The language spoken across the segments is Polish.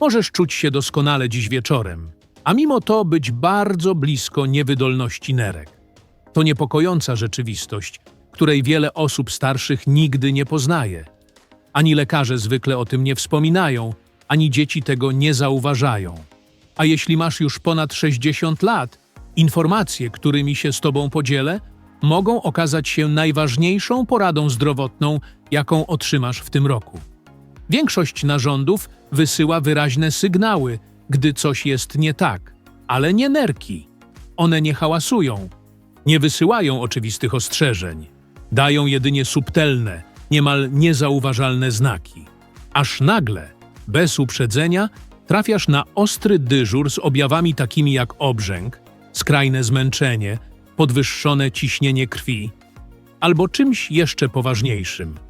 Możesz czuć się doskonale dziś wieczorem, a mimo to być bardzo blisko niewydolności nerek. To niepokojąca rzeczywistość, której wiele osób starszych nigdy nie poznaje. Ani lekarze zwykle o tym nie wspominają, ani dzieci tego nie zauważają. A jeśli masz już ponad 60 lat, informacje, którymi się z Tobą podzielę, mogą okazać się najważniejszą poradą zdrowotną, jaką otrzymasz w tym roku. Większość narządów wysyła wyraźne sygnały, gdy coś jest nie tak, ale nie nerki. One nie hałasują, nie wysyłają oczywistych ostrzeżeń. Dają jedynie subtelne, niemal niezauważalne znaki. Aż nagle, bez uprzedzenia, trafiasz na ostry dyżur z objawami takimi jak obrzęk, skrajne zmęczenie, podwyższone ciśnienie krwi albo czymś jeszcze poważniejszym.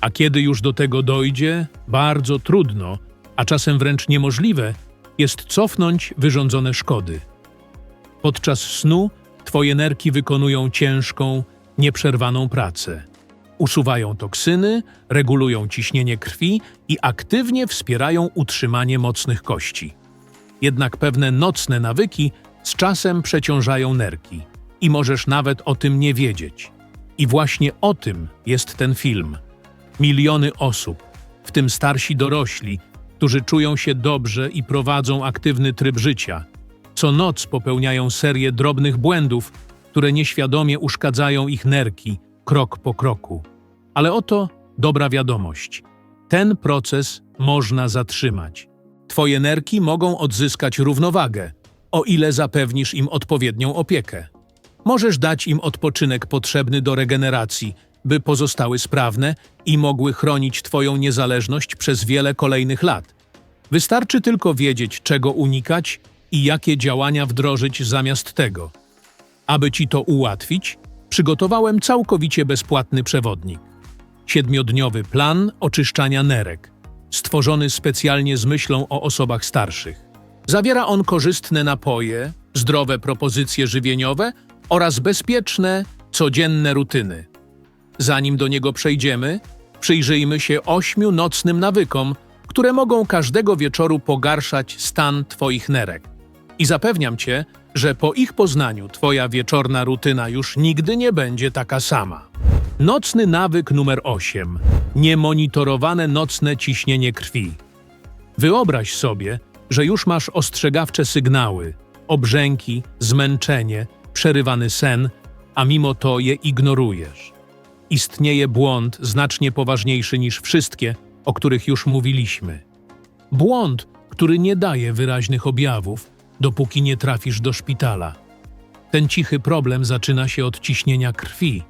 A kiedy już do tego dojdzie, bardzo trudno, a czasem wręcz niemożliwe, jest cofnąć wyrządzone szkody. Podczas snu twoje nerki wykonują ciężką, nieprzerwaną pracę. Usuwają toksyny, regulują ciśnienie krwi i aktywnie wspierają utrzymanie mocnych kości. Jednak pewne nocne nawyki z czasem przeciążają nerki i możesz nawet o tym nie wiedzieć. I właśnie o tym jest ten film. Miliony osób, w tym starsi dorośli, którzy czują się dobrze i prowadzą aktywny tryb życia, co noc popełniają serię drobnych błędów, które nieświadomie uszkadzają ich nerki krok po kroku. Ale oto dobra wiadomość. Ten proces można zatrzymać. Twoje nerki mogą odzyskać równowagę, o ile zapewnisz im odpowiednią opiekę. Możesz dać im odpoczynek potrzebny do regeneracji, by pozostały sprawne i mogły chronić Twoją niezależność przez wiele kolejnych lat. Wystarczy tylko wiedzieć, czego unikać i jakie działania wdrożyć zamiast tego. Aby Ci to ułatwić, przygotowałem całkowicie bezpłatny przewodnik. Siedmiodniowy plan oczyszczania nerek, stworzony specjalnie z myślą o osobach starszych. Zawiera on korzystne napoje, zdrowe propozycje żywieniowe oraz bezpieczne, codzienne rutyny. Zanim do niego przejdziemy, przyjrzyjmy się ośmiu nocnym nawykom, które mogą każdego wieczoru pogarszać stan Twoich nerek. I zapewniam Cię, że po ich poznaniu Twoja wieczorna rutyna już nigdy nie będzie taka sama. Nocny nawyk numer 8. Niemonitorowane nocne ciśnienie krwi. Wyobraź sobie, że już masz ostrzegawcze sygnały, obrzęki, zmęczenie, przerywany sen, a mimo to je ignorujesz. Istnieje błąd znacznie poważniejszy niż wszystkie, o których już mówiliśmy. Błąd, który nie daje wyraźnych objawów, dopóki nie trafisz do szpitala. Ten cichy problem zaczyna się od ciśnienia krwi.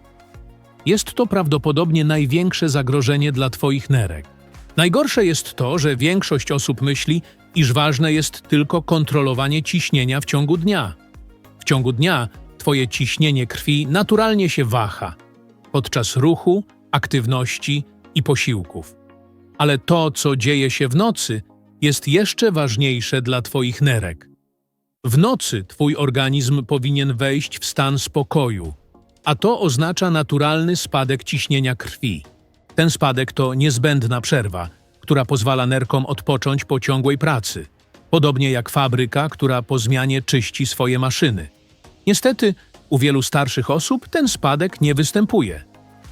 Jest to prawdopodobnie największe zagrożenie dla Twoich nerek. Najgorsze jest to, że większość osób myśli, iż ważne jest tylko kontrolowanie ciśnienia w ciągu dnia. W ciągu dnia Twoje ciśnienie krwi naturalnie się waha podczas ruchu, aktywności i posiłków. Ale to, co dzieje się w nocy, jest jeszcze ważniejsze dla Twoich nerek. W nocy Twój organizm powinien wejść w stan spokoju, a to oznacza naturalny spadek ciśnienia krwi. Ten spadek to niezbędna przerwa, która pozwala nerkom odpocząć po ciągłej pracy, podobnie jak fabryka, która po zmianie czyści swoje maszyny. Niestety, u wielu starszych osób ten spadek nie występuje.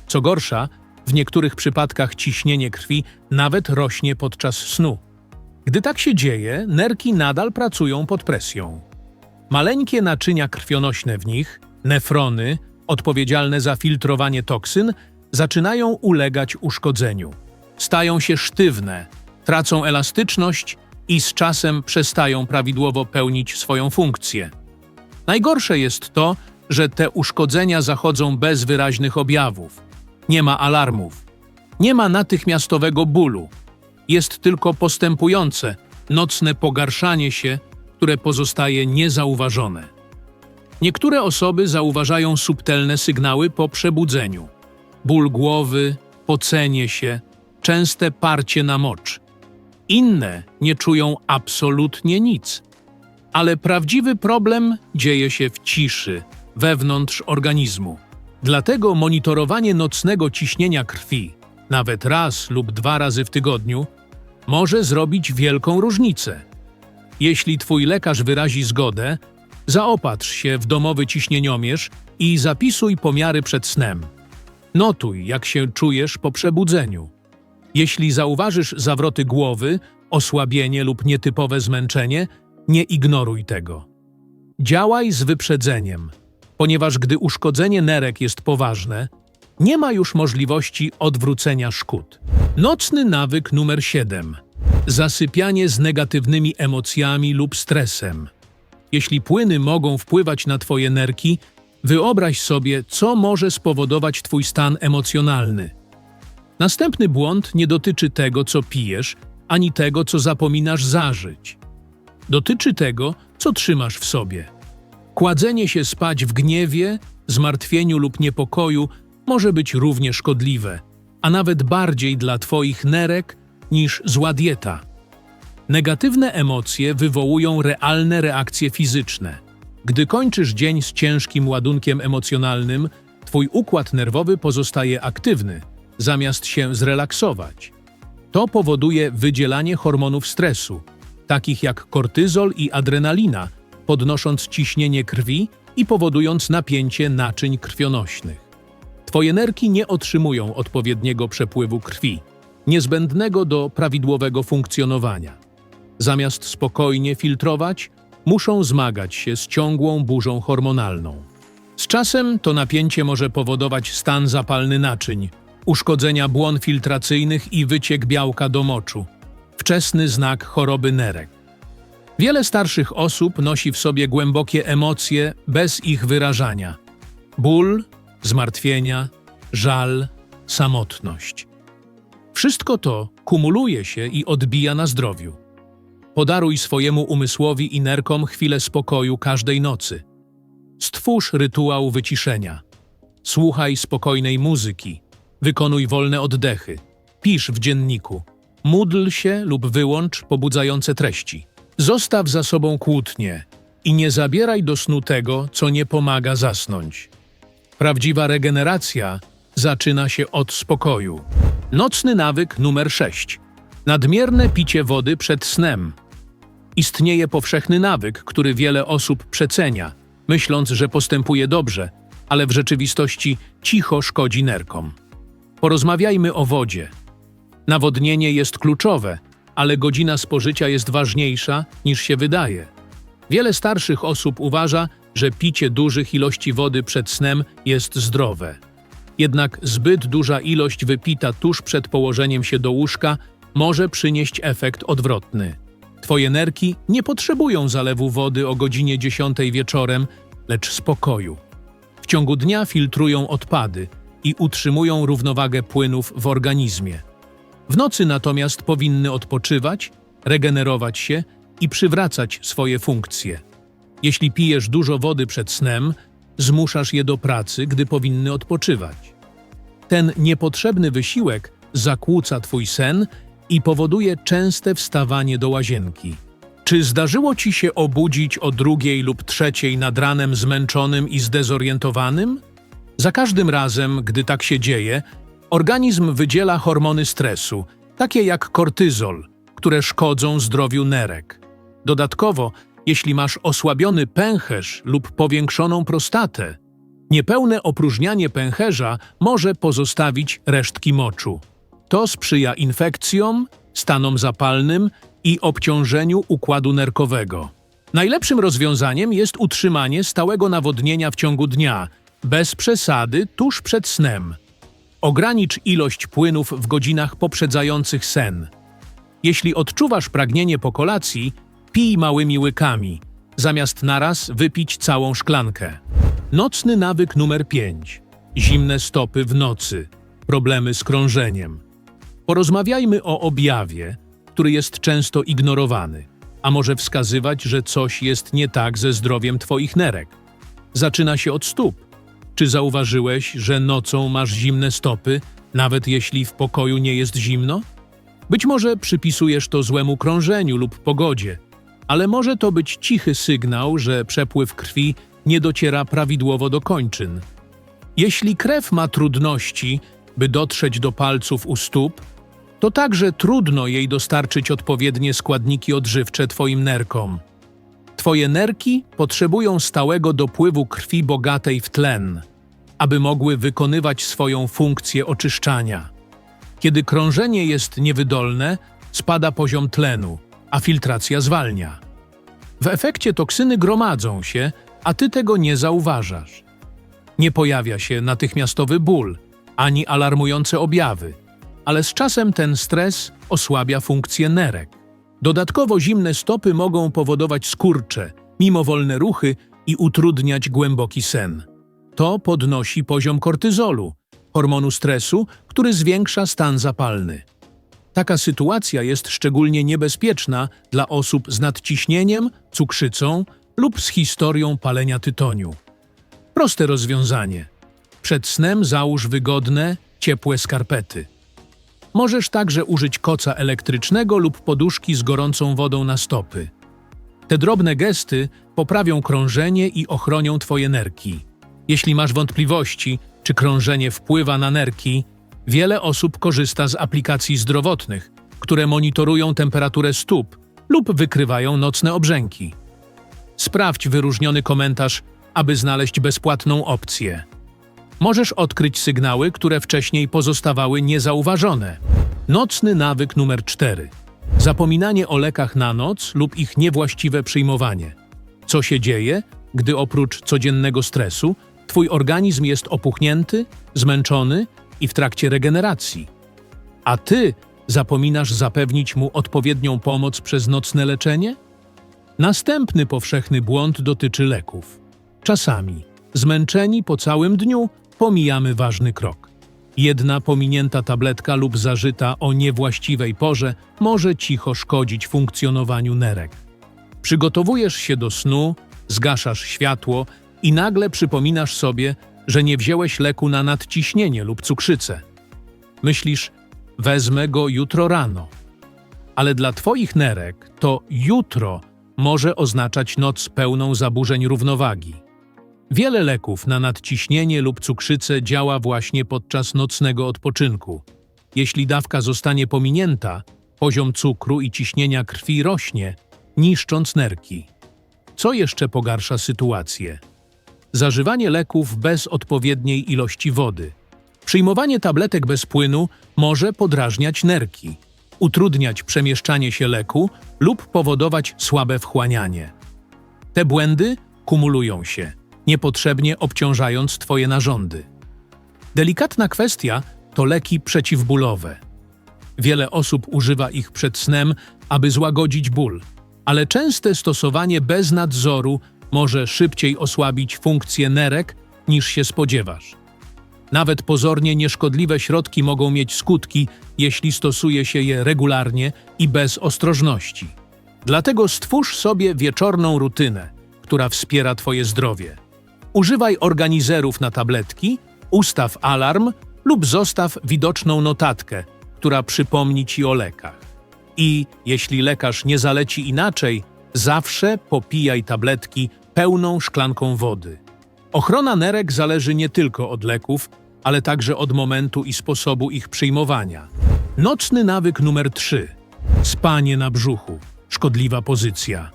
Co gorsza, w niektórych przypadkach ciśnienie krwi nawet rośnie podczas snu. Gdy tak się dzieje, nerki nadal pracują pod presją. Maleńkie naczynia krwionośne w nich, nefrony, odpowiedzialne za filtrowanie toksyn, zaczynają ulegać uszkodzeniu. Stają się sztywne, tracą elastyczność i z czasem przestają prawidłowo pełnić swoją funkcję. Najgorsze jest to, że te uszkodzenia zachodzą bez wyraźnych objawów. Nie ma alarmów, nie ma natychmiastowego bólu. Jest tylko postępujące, nocne pogarszanie się, które pozostaje niezauważone. Niektóre osoby zauważają subtelne sygnały po przebudzeniu: ból głowy, pocenie się, częste parcie na mocz. Inne nie czują absolutnie nic. Ale prawdziwy problem dzieje się w ciszy, wewnątrz organizmu. Dlatego monitorowanie nocnego ciśnienia krwi, nawet raz lub dwa razy w tygodniu, może zrobić wielką różnicę. Jeśli twój lekarz wyrazi zgodę, zaopatrz się w domowy ciśnieniomierz i zapisuj pomiary przed snem. Notuj, jak się czujesz po przebudzeniu. Jeśli zauważysz zawroty głowy, osłabienie lub nietypowe zmęczenie, nie ignoruj tego. Działaj z wyprzedzeniem, ponieważ gdy uszkodzenie nerek jest poważne, nie ma już możliwości odwrócenia szkód. Nocny nawyk numer 7. Zasypianie z negatywnymi emocjami lub stresem. Jeśli płyny mogą wpływać na Twoje nerki, wyobraź sobie, co może spowodować Twój stan emocjonalny. Następny błąd nie dotyczy tego, co pijesz, ani tego, co zapominasz zażyć. Dotyczy tego, co trzymasz w sobie. Kładzenie się spać w gniewie, zmartwieniu lub niepokoju może być równie szkodliwe, a nawet bardziej dla Twoich nerek niż zła dieta. Negatywne emocje wywołują realne reakcje fizyczne. Gdy kończysz dzień z ciężkim ładunkiem emocjonalnym, Twój układ nerwowy pozostaje aktywny, zamiast się zrelaksować. To powoduje wydzielanie hormonów stresu, takich jak kortyzol i adrenalina, podnosząc ciśnienie krwi i powodując napięcie naczyń krwionośnych. Twoje nerki nie otrzymują odpowiedniego przepływu krwi, niezbędnego do prawidłowego funkcjonowania. Zamiast spokojnie filtrować, muszą zmagać się z ciągłą burzą hormonalną. Z czasem to napięcie może powodować stan zapalny naczyń, uszkodzenia błon filtracyjnych i wyciek białka do moczu. Wczesny znak choroby nerek. Wiele starszych osób nosi w sobie głębokie emocje bez ich wyrażania. Ból, zmartwienia, żal, samotność. Wszystko to kumuluje się i odbija na zdrowiu. Podaruj swojemu umysłowi i nerkom chwilę spokoju każdej nocy. Stwórz rytuał wyciszenia. Słuchaj spokojnej muzyki. Wykonuj wolne oddechy. Pisz w dzienniku. Módl się lub wyłącz pobudzające treści. Zostaw za sobą kłótnie i nie zabieraj do snu tego, co nie pomaga zasnąć. Prawdziwa regeneracja zaczyna się od spokoju. Nocny nawyk numer 6. Nadmierne picie wody przed snem. Istnieje powszechny nawyk, który wiele osób przecenia, myśląc, że postępuje dobrze, ale w rzeczywistości cicho szkodzi nerkom. Porozmawiajmy o wodzie. Nawodnienie jest kluczowe, ale godzina spożycia jest ważniejsza niż się wydaje. Wiele starszych osób uważa, że picie dużych ilości wody przed snem jest zdrowe. Jednak zbyt duża ilość wypita tuż przed położeniem się do łóżka może przynieść efekt odwrotny. Twoje nerki nie potrzebują zalewu wody o godzinie 10 wieczorem, lecz spokoju. W ciągu dnia filtrują odpady i utrzymują równowagę płynów w organizmie. W nocy natomiast powinny odpoczywać, regenerować się i przywracać swoje funkcje. Jeśli pijesz dużo wody przed snem, zmuszasz je do pracy, gdy powinny odpoczywać. Ten niepotrzebny wysiłek zakłóca twój sen i powoduje częste wstawanie do łazienki. Czy zdarzyło ci się obudzić o drugiej lub trzeciej nad ranem zmęczonym i zdezorientowanym? Za każdym razem, gdy tak się dzieje, organizm wydziela hormony stresu, takie jak kortyzol, które szkodzą zdrowiu nerek. Dodatkowo, jeśli masz osłabiony pęcherz lub powiększoną prostatę, niepełne opróżnianie pęcherza może pozostawić resztki moczu. To sprzyja infekcjom, stanom zapalnym i obciążeniu układu nerkowego. Najlepszym rozwiązaniem jest utrzymanie stałego nawodnienia w ciągu dnia, bez przesady tuż przed snem. Ogranicz ilość płynów w godzinach poprzedzających sen. Jeśli odczuwasz pragnienie po kolacji, pij małymi łykami, zamiast naraz wypić całą szklankę. Nocny nawyk numer 5. Zimne stopy w nocy. Problemy z krążeniem. Porozmawiajmy o objawie, który jest często ignorowany, a może wskazywać, że coś jest nie tak ze zdrowiem Twoich nerek. Zaczyna się od stóp. Czy zauważyłeś, że nocą masz zimne stopy, nawet jeśli w pokoju nie jest zimno? Być może przypisujesz to złemu krążeniu lub pogodzie, ale może to być cichy sygnał, że przepływ krwi nie dociera prawidłowo do kończyn. Jeśli krew ma trudności, by dotrzeć do palców u stóp, to także trudno jej dostarczyć odpowiednie składniki odżywcze Twoim nerkom. Twoje nerki potrzebują stałego dopływu krwi bogatej w tlen, aby mogły wykonywać swoją funkcję oczyszczania. Kiedy krążenie jest niewydolne, spada poziom tlenu, a filtracja zwalnia. W efekcie toksyny gromadzą się, a ty tego nie zauważasz. Nie pojawia się natychmiastowy ból, ani alarmujące objawy, ale z czasem ten stres osłabia funkcję nerek. Dodatkowo zimne stopy mogą powodować skurcze, mimowolne ruchy i utrudniać głęboki sen. To podnosi poziom kortyzolu, hormonu stresu, który zwiększa stan zapalny. Taka sytuacja jest szczególnie niebezpieczna dla osób z nadciśnieniem, cukrzycą lub z historią palenia tytoniu. Proste rozwiązanie. Przed snem załóż wygodne, ciepłe skarpety. Możesz także użyć koca elektrycznego lub poduszki z gorącą wodą na stopy. Te drobne gesty poprawią krążenie i ochronią Twoje nerki. Jeśli masz wątpliwości, czy krążenie wpływa na nerki, wiele osób korzysta z aplikacji zdrowotnych, które monitorują temperaturę stóp lub wykrywają nocne obrzęki. Sprawdź wyróżniony komentarz, aby znaleźć bezpłatną opcję. Możesz odkryć sygnały, które wcześniej pozostawały niezauważone. Nocny nawyk numer 4. Zapominanie o lekach na noc lub ich niewłaściwe przyjmowanie. Co się dzieje, gdy oprócz codziennego stresu twój organizm jest opuchnięty, zmęczony i w trakcie regeneracji? A ty zapominasz zapewnić mu odpowiednią pomoc przez nocne leczenie? Następny powszechny błąd dotyczy leków. Czasami, zmęczeni po całym dniu, pomijamy ważny krok. Jedna pominięta tabletka lub zażyta o niewłaściwej porze może cicho szkodzić funkcjonowaniu nerek. Przygotowujesz się do snu, zgaszasz światło i nagle przypominasz sobie, że nie wziąłeś leku na nadciśnienie lub cukrzycę. Myślisz, wezmę go jutro rano. Ale dla Twoich nerek to jutro może oznaczać noc pełną zaburzeń równowagi. Wiele leków na nadciśnienie lub cukrzycę działa właśnie podczas nocnego odpoczynku. Jeśli dawka zostanie pominięta, poziom cukru i ciśnienia krwi rośnie, niszcząc nerki. Co jeszcze pogarsza sytuację? Zażywanie leków bez odpowiedniej ilości wody. Przyjmowanie tabletek bez płynu może podrażniać nerki, utrudniać przemieszczanie się leku lub powodować słabe wchłanianie. Te błędy kumulują się, niepotrzebnie obciążając Twoje narządy. Delikatna kwestia to leki przeciwbólowe. Wiele osób używa ich przed snem, aby złagodzić ból, ale częste stosowanie bez nadzoru może szybciej osłabić funkcję nerek niż się spodziewasz. Nawet pozornie nieszkodliwe środki mogą mieć skutki, jeśli stosuje się je regularnie i bez ostrożności. Dlatego stwórz sobie wieczorną rutynę, która wspiera Twoje zdrowie. Używaj organizerów na tabletki, ustaw alarm lub zostaw widoczną notatkę, która przypomni Ci o lekach. I jeśli lekarz nie zaleci inaczej, zawsze popijaj tabletki pełną szklanką wody. Ochrona nerek zależy nie tylko od leków, ale także od momentu i sposobu ich przyjmowania. Nocny nawyk numer 3. Spanie na brzuchu. Szkodliwa pozycja.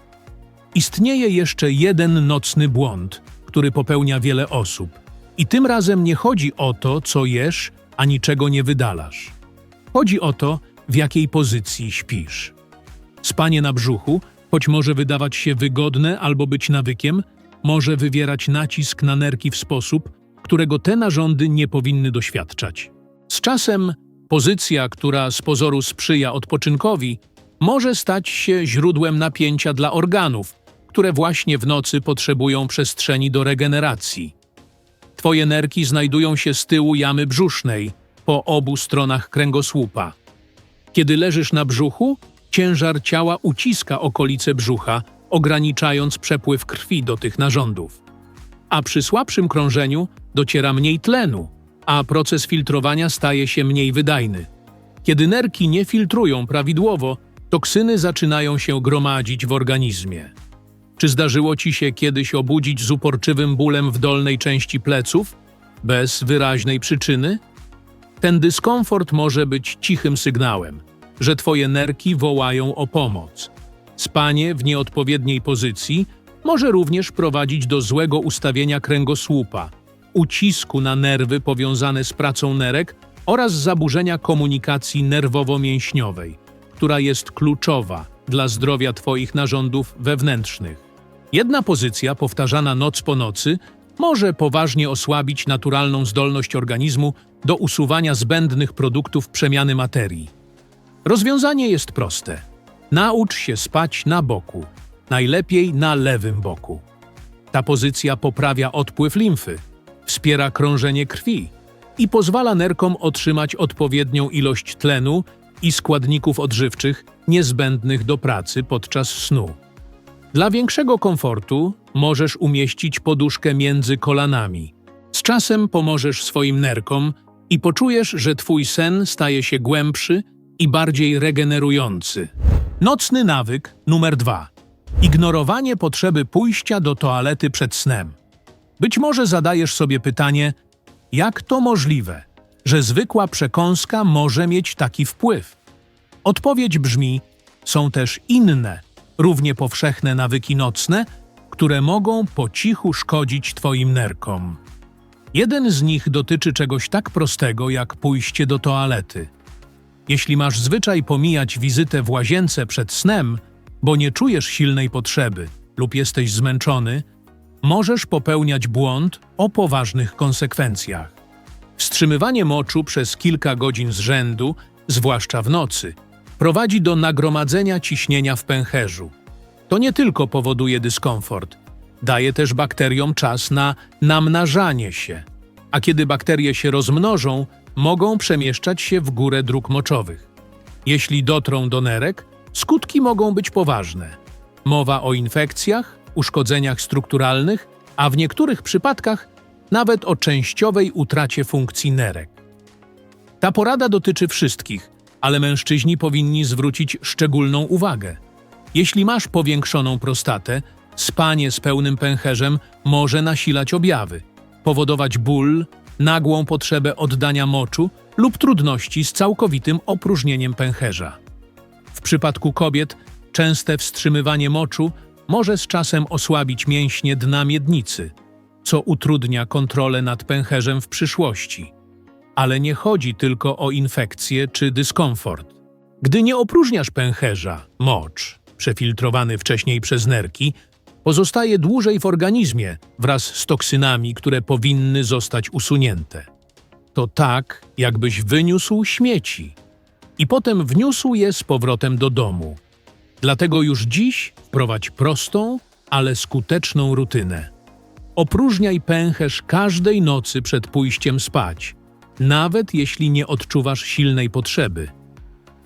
Istnieje jeszcze jeden nocny błąd, który popełnia wiele osób. I tym razem nie chodzi o to, co jesz, ani czego nie wydalasz. Chodzi o to, w jakiej pozycji śpisz. Spanie na brzuchu, choć może wydawać się wygodne albo być nawykiem, może wywierać nacisk na nerki w sposób, którego te narządy nie powinny doświadczać. Z czasem pozycja, która z pozoru sprzyja odpoczynkowi, może stać się źródłem napięcia dla organów, które właśnie w nocy potrzebują przestrzeni do regeneracji. Twoje nerki znajdują się z tyłu jamy brzusznej, po obu stronach kręgosłupa. Kiedy leżysz na brzuchu, ciężar ciała uciska okolice brzucha, ograniczając przepływ krwi do tych narządów. A przy słabszym krążeniu dociera mniej tlenu, a proces filtrowania staje się mniej wydajny. Kiedy nerki nie filtrują prawidłowo, toksyny zaczynają się gromadzić w organizmie. Czy zdarzyło ci się kiedyś obudzić z uporczywym bólem w dolnej części pleców, bez wyraźnej przyczyny? Ten dyskomfort może być cichym sygnałem, że twoje nerki wołają o pomoc. Spanie w nieodpowiedniej pozycji może również prowadzić do złego ustawienia kręgosłupa, ucisku na nerwy powiązane z pracą nerek oraz zaburzenia komunikacji nerwowo-mięśniowej, która jest kluczowa dla zdrowia Twoich narządów wewnętrznych. Jedna pozycja, powtarzana noc po nocy, może poważnie osłabić naturalną zdolność organizmu do usuwania zbędnych produktów przemiany materii. Rozwiązanie jest proste. Naucz się spać na boku, najlepiej na lewym boku. Ta pozycja poprawia odpływ limfy, wspiera krążenie krwi i pozwala nerkom otrzymać odpowiednią ilość tlenu i składników odżywczych niezbędnych do pracy podczas snu. Dla większego komfortu możesz umieścić poduszkę między kolanami. Z czasem pomożesz swoim nerkom i poczujesz, że twój sen staje się głębszy i bardziej regenerujący. Nocny nawyk numer dwa. Ignorowanie potrzeby pójścia do toalety przed snem. Być może zadajesz sobie pytanie, jak to możliwe, że zwykła przekąska może mieć taki wpływ? Odpowiedź brzmi: są też inne, równie powszechne nawyki nocne, które mogą po cichu szkodzić Twoim nerkom. Jeden z nich dotyczy czegoś tak prostego jak pójście do toalety. Jeśli masz zwyczaj pomijać wizytę w łazience przed snem, bo nie czujesz silnej potrzeby lub jesteś zmęczony, możesz popełniać błąd o poważnych konsekwencjach. Wstrzymywanie moczu przez kilka godzin z rzędu, zwłaszcza w nocy, prowadzi do nagromadzenia ciśnienia w pęcherzu. To nie tylko powoduje dyskomfort, daje też bakteriom czas na namnażanie się, a kiedy bakterie się rozmnożą, mogą przemieszczać się w górę dróg moczowych. Jeśli dotrą do nerek, skutki mogą być poważne. Mowa o infekcjach, uszkodzeniach strukturalnych, a w niektórych przypadkach nawet o częściowej utracie funkcji nerek. Ta porada dotyczy wszystkich, ale mężczyźni powinni zwrócić szczególną uwagę. Jeśli masz powiększoną prostatę, spanie z pełnym pęcherzem może nasilać objawy, powodować ból, nagłą potrzebę oddania moczu lub trudności z całkowitym opróżnieniem pęcherza. W przypadku kobiet częste wstrzymywanie moczu może z czasem osłabić mięśnie dna miednicy, co utrudnia kontrolę nad pęcherzem w przyszłości. Ale nie chodzi tylko o infekcję czy dyskomfort. Gdy nie opróżniasz pęcherza, mocz, przefiltrowany wcześniej przez nerki, pozostaje dłużej w organizmie wraz z toksynami, które powinny zostać usunięte. To tak, jakbyś wyniósł śmieci i potem wniósł je z powrotem do domu. Dlatego już dziś wprowadź prostą, ale skuteczną rutynę. Opróżniaj pęcherz każdej nocy przed pójściem spać, nawet jeśli nie odczuwasz silnej potrzeby.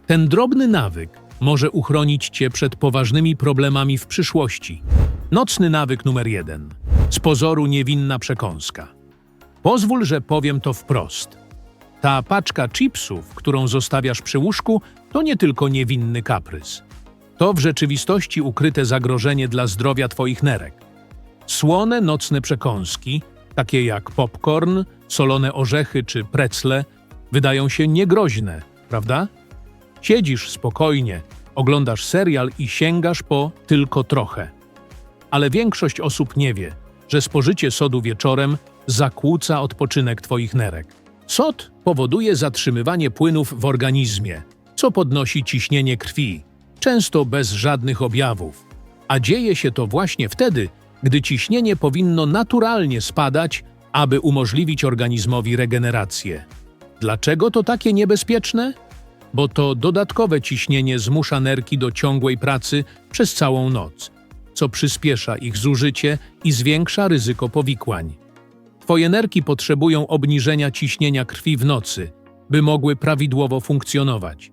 Ten drobny nawyk może uchronić cię przed poważnymi problemami w przyszłości. Nocny nawyk numer jeden. Z pozoru niewinna przekąska. Pozwól, że powiem to wprost. Ta paczka chipsów, którą zostawiasz przy łóżku, to nie tylko niewinny kaprys. To w rzeczywistości ukryte zagrożenie dla zdrowia Twoich nerek. Słone nocne przekąski, takie jak popcorn, solone orzechy czy precle, wydają się niegroźne, prawda? Siedzisz spokojnie, oglądasz serial i sięgasz po tylko trochę. Ale większość osób nie wie, że spożycie sodu wieczorem zakłóca odpoczynek Twoich nerek. Sod powoduje zatrzymywanie płynów w organizmie, co podnosi ciśnienie krwi, często bez żadnych objawów. A dzieje się to właśnie wtedy, gdy ciśnienie powinno naturalnie spadać, aby umożliwić organizmowi regenerację. Dlaczego to takie niebezpieczne? Bo to dodatkowe ciśnienie zmusza nerki do ciągłej pracy przez całą noc, co przyspiesza ich zużycie i zwiększa ryzyko powikłań. Twoje nerki potrzebują obniżenia ciśnienia krwi w nocy, by mogły prawidłowo funkcjonować.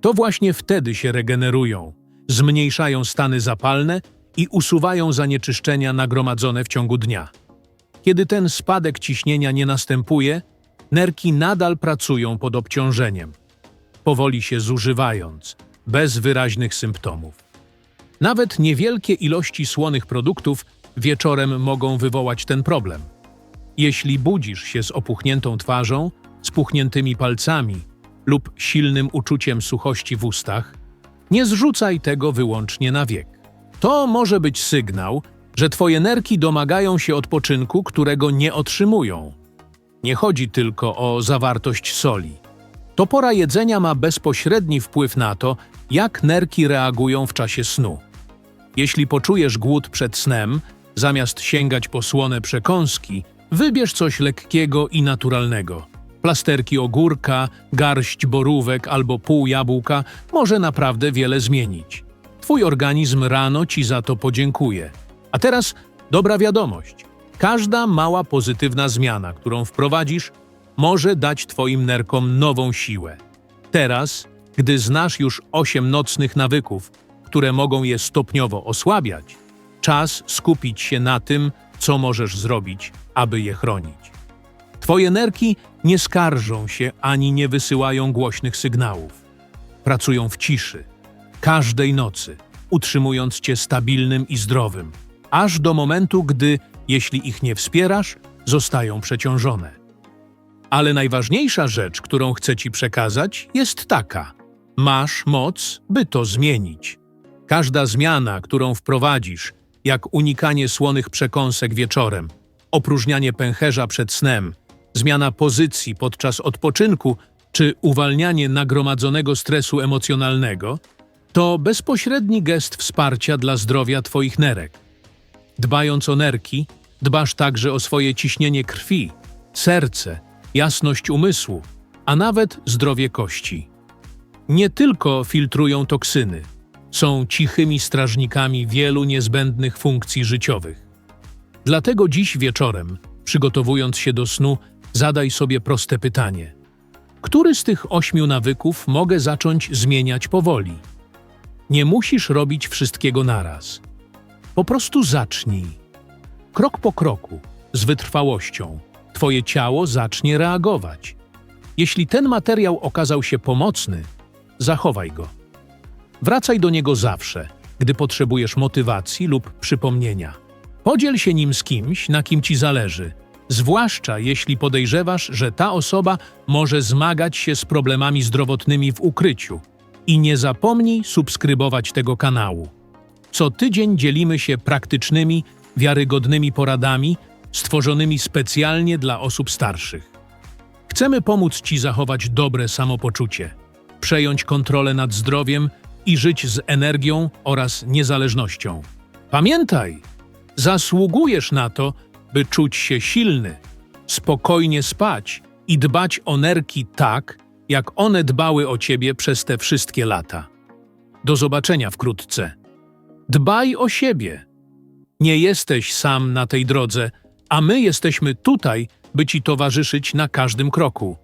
To właśnie wtedy się regenerują, zmniejszają stany zapalne i usuwają zanieczyszczenia nagromadzone w ciągu dnia. Kiedy ten spadek ciśnienia nie następuje, nerki nadal pracują pod obciążeniem, powoli się zużywając, bez wyraźnych symptomów. Nawet niewielkie ilości słonych produktów wieczorem mogą wywołać ten problem. Jeśli budzisz się z opuchniętą twarzą, spuchniętymi palcami lub silnym uczuciem suchości w ustach, nie zrzucaj tego wyłącznie na wiek. To może być sygnał, że twoje nerki domagają się odpoczynku, którego nie otrzymują. Nie chodzi tylko o zawartość soli. To pora jedzenia ma bezpośredni wpływ na to, jak nerki reagują w czasie snu. Jeśli poczujesz głód przed snem, zamiast sięgać po słone przekąski, wybierz coś lekkiego i naturalnego. Plasterki ogórka, garść borówek albo pół jabłka może naprawdę wiele zmienić. Twój organizm rano ci za to podziękuje. A teraz dobra wiadomość. Każda mała pozytywna zmiana, którą wprowadzisz, może dać Twoim nerkom nową siłę. Teraz, gdy znasz już osiem nocnych nawyków, które mogą je stopniowo osłabiać, czas skupić się na tym, co możesz zrobić, aby je chronić. Twoje nerki nie skarżą się ani nie wysyłają głośnych sygnałów. Pracują w ciszy, każdej nocy, utrzymując cię stabilnym i zdrowym, aż do momentu, gdy, jeśli ich nie wspierasz, zostają przeciążone. Ale najważniejsza rzecz, którą chcę Ci przekazać, jest taka: masz moc, by to zmienić. Każda zmiana, którą wprowadzisz, jak unikanie słonych przekąsek wieczorem, opróżnianie pęcherza przed snem, zmiana pozycji podczas odpoczynku czy uwalnianie nagromadzonego stresu emocjonalnego, to bezpośredni gest wsparcia dla zdrowia Twoich nerek. Dbając o nerki, dbasz także o swoje ciśnienie krwi, serce, jasność umysłu, a nawet zdrowie kości. Nie tylko filtrują toksyny, są cichymi strażnikami wielu niezbędnych funkcji życiowych. Dlatego dziś wieczorem, przygotowując się do snu, zadaj sobie proste pytanie: który z tych ośmiu nawyków mogę zacząć zmieniać powoli? Nie musisz robić wszystkiego naraz. Po prostu zacznij. Krok po kroku, z wytrwałością, Twoje ciało zacznie reagować. Jeśli ten materiał okazał się pomocny, zachowaj go. Wracaj do niego zawsze, gdy potrzebujesz motywacji lub przypomnienia. Podziel się nim z kimś, na kim ci zależy, zwłaszcza jeśli podejrzewasz, że ta osoba może zmagać się z problemami zdrowotnymi w ukryciu. I nie zapomnij subskrybować tego kanału. Co tydzień dzielimy się praktycznymi, wiarygodnymi poradami stworzonymi specjalnie dla osób starszych. Chcemy pomóc Ci zachować dobre samopoczucie, przejąć kontrolę nad zdrowiem i żyć z energią oraz niezależnością. Pamiętaj, zasługujesz na to, by czuć się silny, spokojnie spać i dbać o nerki tak, jak one dbały o Ciebie przez te wszystkie lata. Do zobaczenia wkrótce. Dbaj o siebie. Nie jesteś sam na tej drodze, a my jesteśmy tutaj, by Ci towarzyszyć na każdym kroku.